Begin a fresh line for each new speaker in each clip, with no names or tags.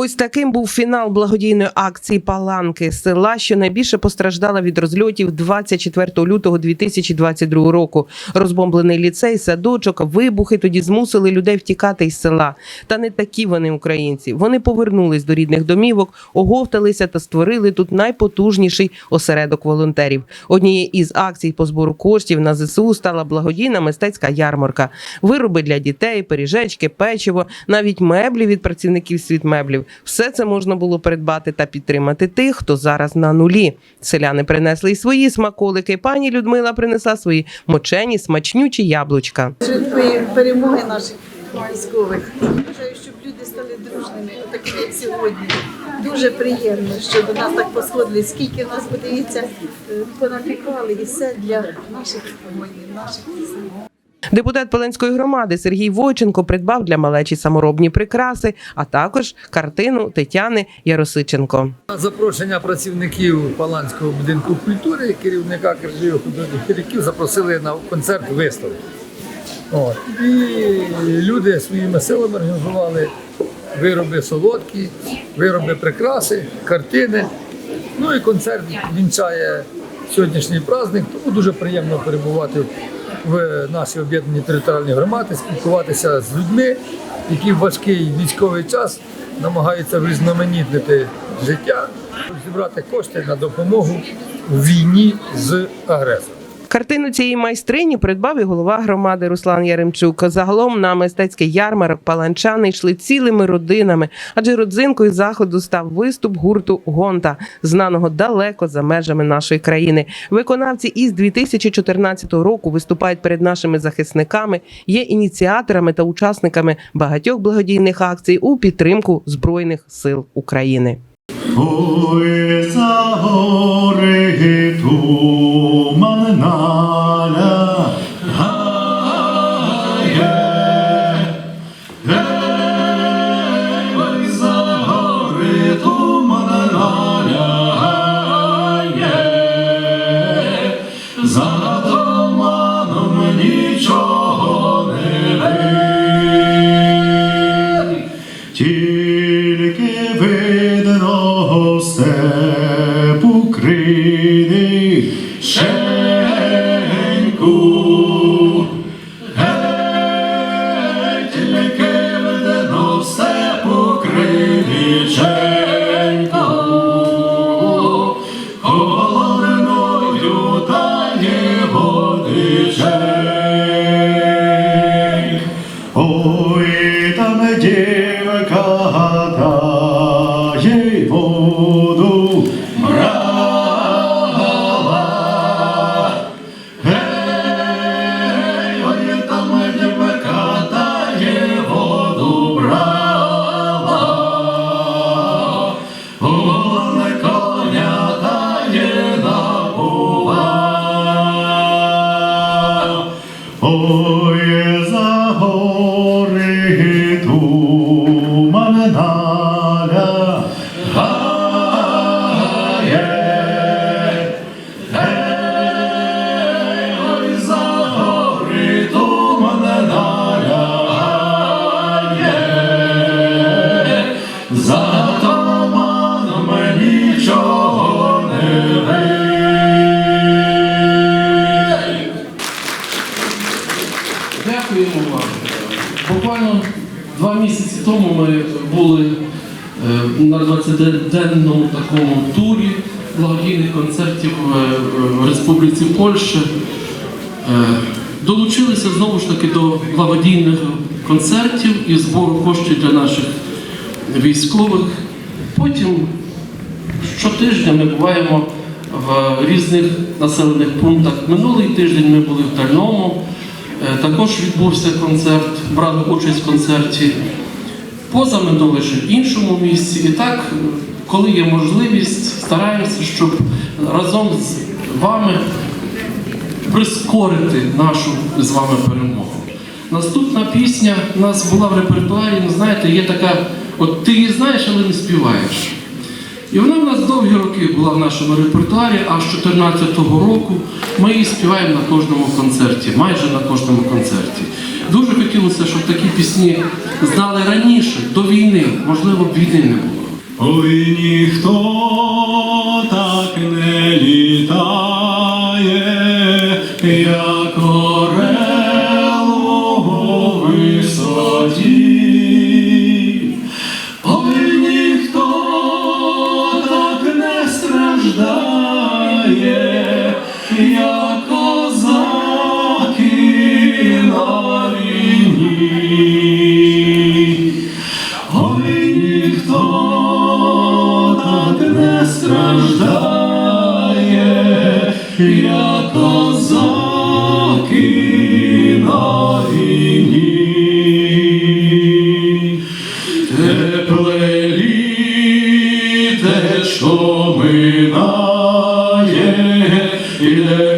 Ось таким був фінал благодійної акції Паланки села, що найбільше постраждала від розльотів 24 лютого 2022 року. Розбомблений ліцей, садочок, вибухи тоді змусили людей втікати із села. Та не такі вони українці. Вони повернулись до рідних домівок, оговталися та створили тут найпотужніший осередок волонтерів. Однією із акцій по збору коштів на ЗСУ стала благодійна мистецька ярмарка. Вироби для дітей, пиріжечки, печиво, навіть меблі від працівників світмеблів. Все це можна було придбати та підтримати тих, хто зараз на нулі. Селяни принесли й свої смаколики. Пані Людмила принесла свої мочені, смачнючі яблучка.
перемоги наших військових. Бажаю, щоб люди стали дружними, такими як сьогодні. Дуже приємно, що до нас так посходили. Скільки нас подивіться, е, понапікали і все для наших воїнів, наших синів.
Депутат Пеленської громади Сергій Войченко придбав для малечі саморобні прикраси, а також картину Тетяни Яросиченко.
На запрошення працівників Паланського будинку культури, керівника Кержиїв художніх керівників запросили на концерт виставку. От. І люди своїми силами організували вироби солодкі, вироби прикраси, картини. Ну і концерт вінчає сьогоднішній праздник, тому дуже приємно перебувати в нашій об'єднаній територіальній громаді, спілкуватися з людьми, які в важкий військовий час намагаються різноманітнити життя, зібрати кошти на допомогу в війні з агресором.
Картину цієї майстрині придбав і голова громади Руслан Яремчук. Загалом на мистецький ярмарок паланчани йшли цілими родинами, адже родзинкою заходу став виступ гурту Гонта, знаного далеко за межами нашої країни. Виконавці із 2014 року виступають перед нашими захисниками, є ініціаторами та учасниками багатьох благодійних акцій у підтримку збройних сил України.
Ой, за гори
Республіці Польща. Е, Долучилися знову ж таки до благодійних концертів і збору коштів для наших військових. Потім щотижня ми буваємо в різних населених пунктах. Минулий тиждень ми були в Тальному. Е, Також відбувся концерт, брали участь в концерті. Позаминули ще в іншому місці. І так, коли є можливість, стараємося, щоб разом з вами прискорити нашу з вами перемогу. Наступна пісня у нас була в репертуарі, ну знаєте, є така, от ти її знаєш, але не співаєш. І вона в нас довгі роки була в нашому репертуарі, а з 2014 року ми її співаємо на кожному концерті, майже на кожному концерті. Дуже хотілося, щоб такі пісні знали раніше, до війни, можливо, б війни не було.
У війні хто! літа. поминає, іде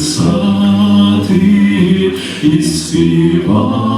писати і співати.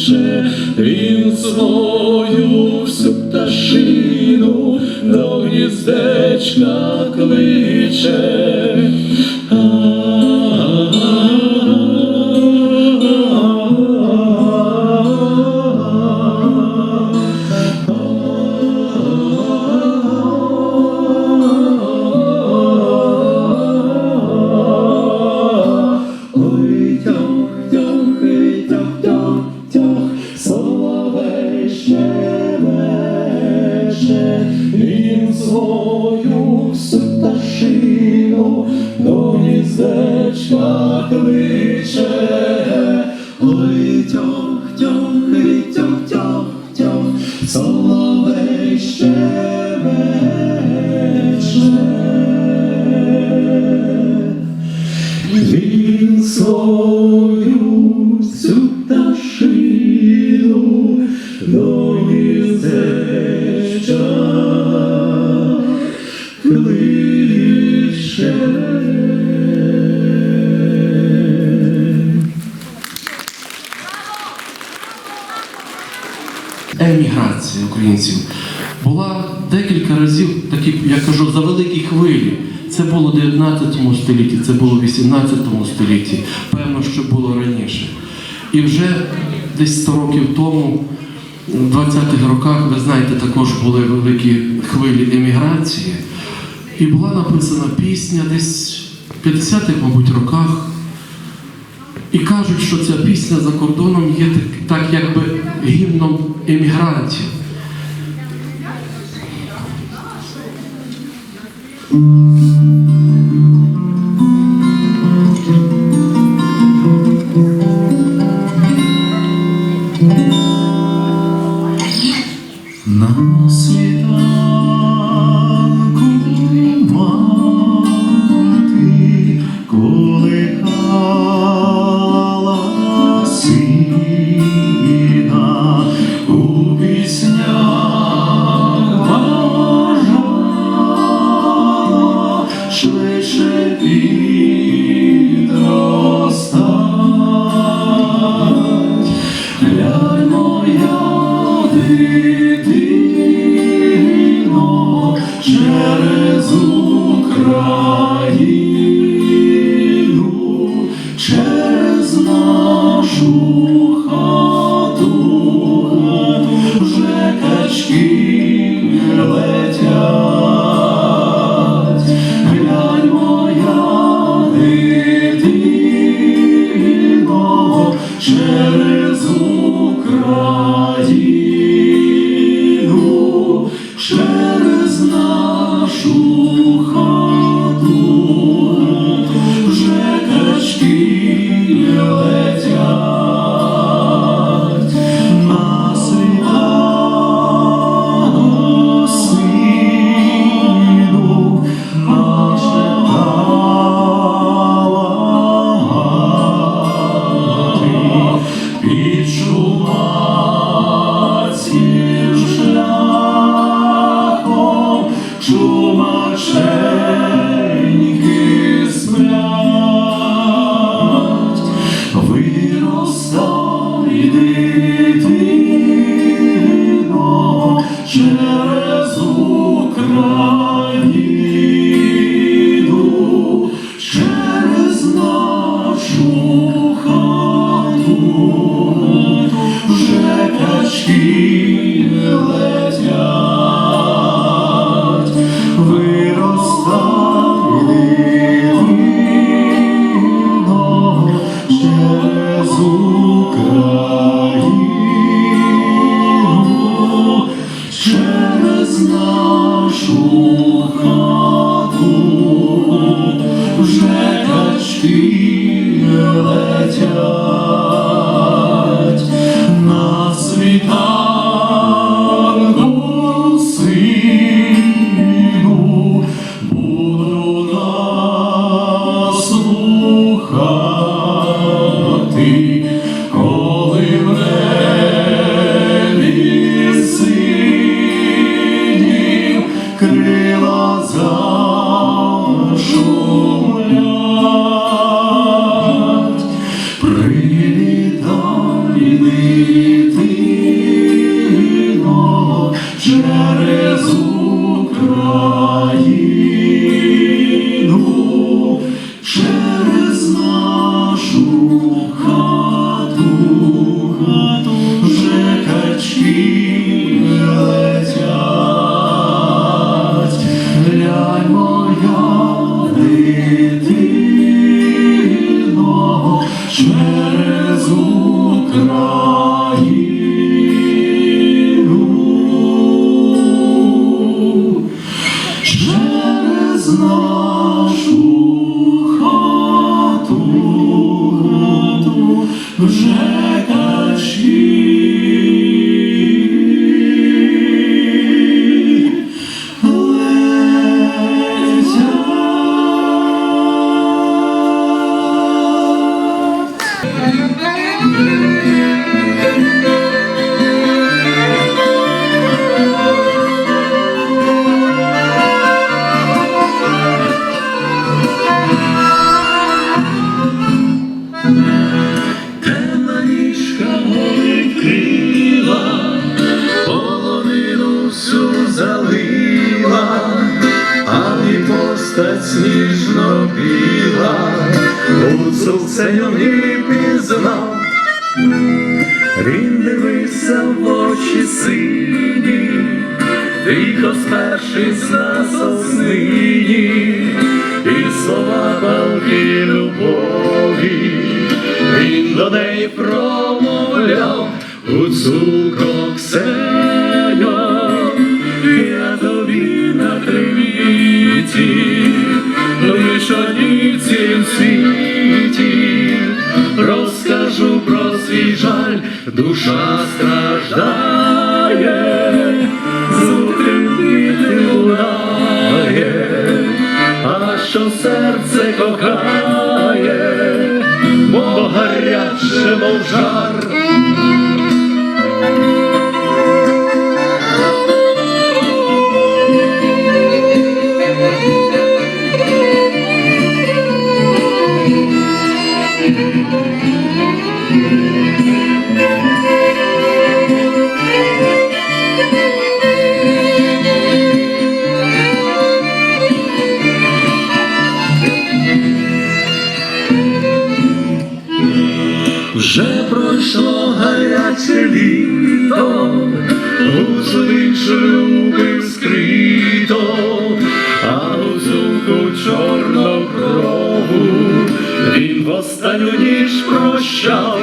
Щебече, він свою всю пташину до гніздечка кличе. Тьох, тьох, і тьох, тьох, тьох, соловей щебече. Він свою
столітті, це було в 18 столітті, певно, що було раніше. І вже десь 100 років тому, в 20-х роках, ви знаєте, також були великі хвилі еміграції. І була написана пісня десь в 50-х, мабуть, роках. І кажуть, що ця пісня за кордоном є так, якби гімном емігрантів.
На Jesus. душа страждає. Вже пройшло гаряче літо, у своїх шлюби скрито, а у зуку чорного чорнокрову він в останню ніж прощав,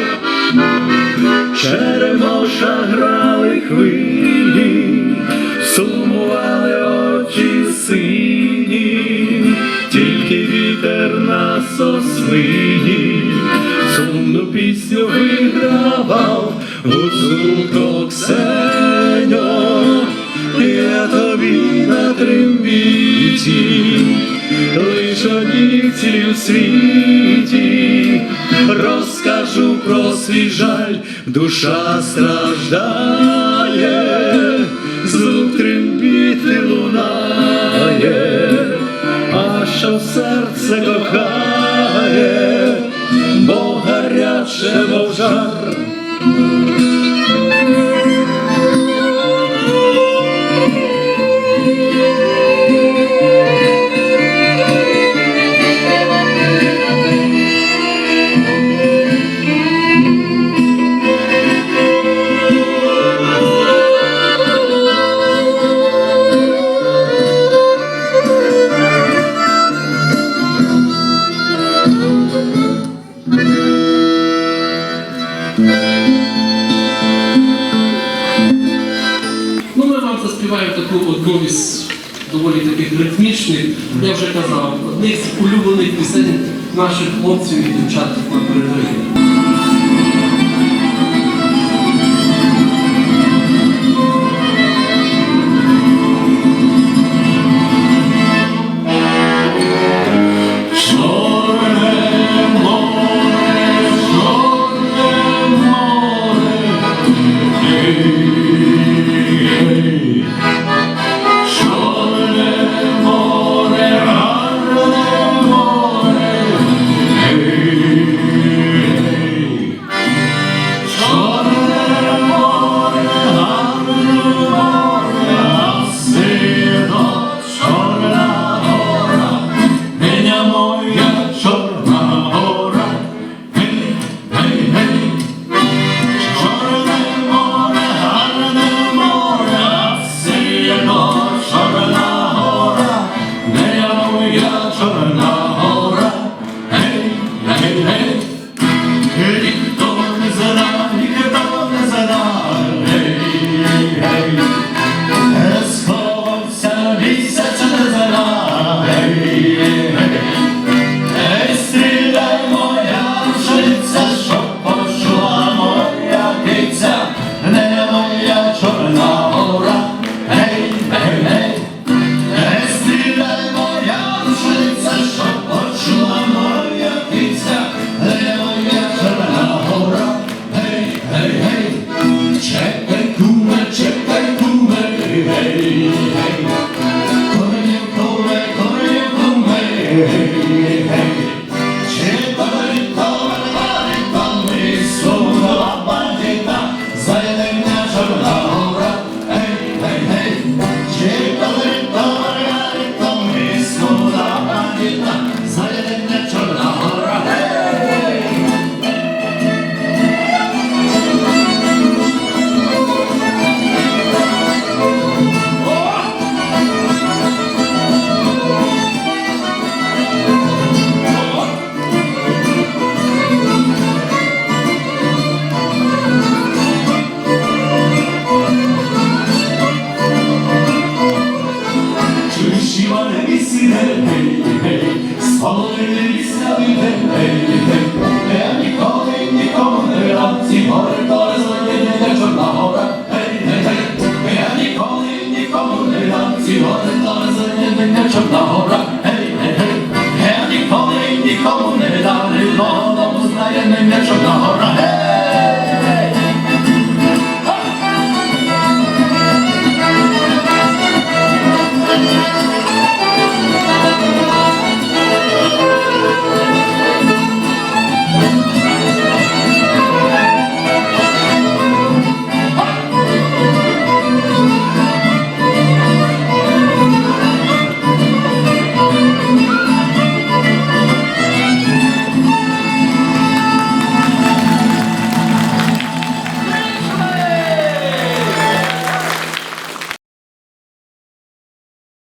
черемоша грали хвилі, сумували очі сині, тільки вітер на сосни. котрим віті, лиш одніх цілів світі, розкажу про свій жаль, душа страждає, звук трембіти лунає, а що серце кохає, бо гаряче вовжар. жар.
наших хлопців і дівчат на передовій.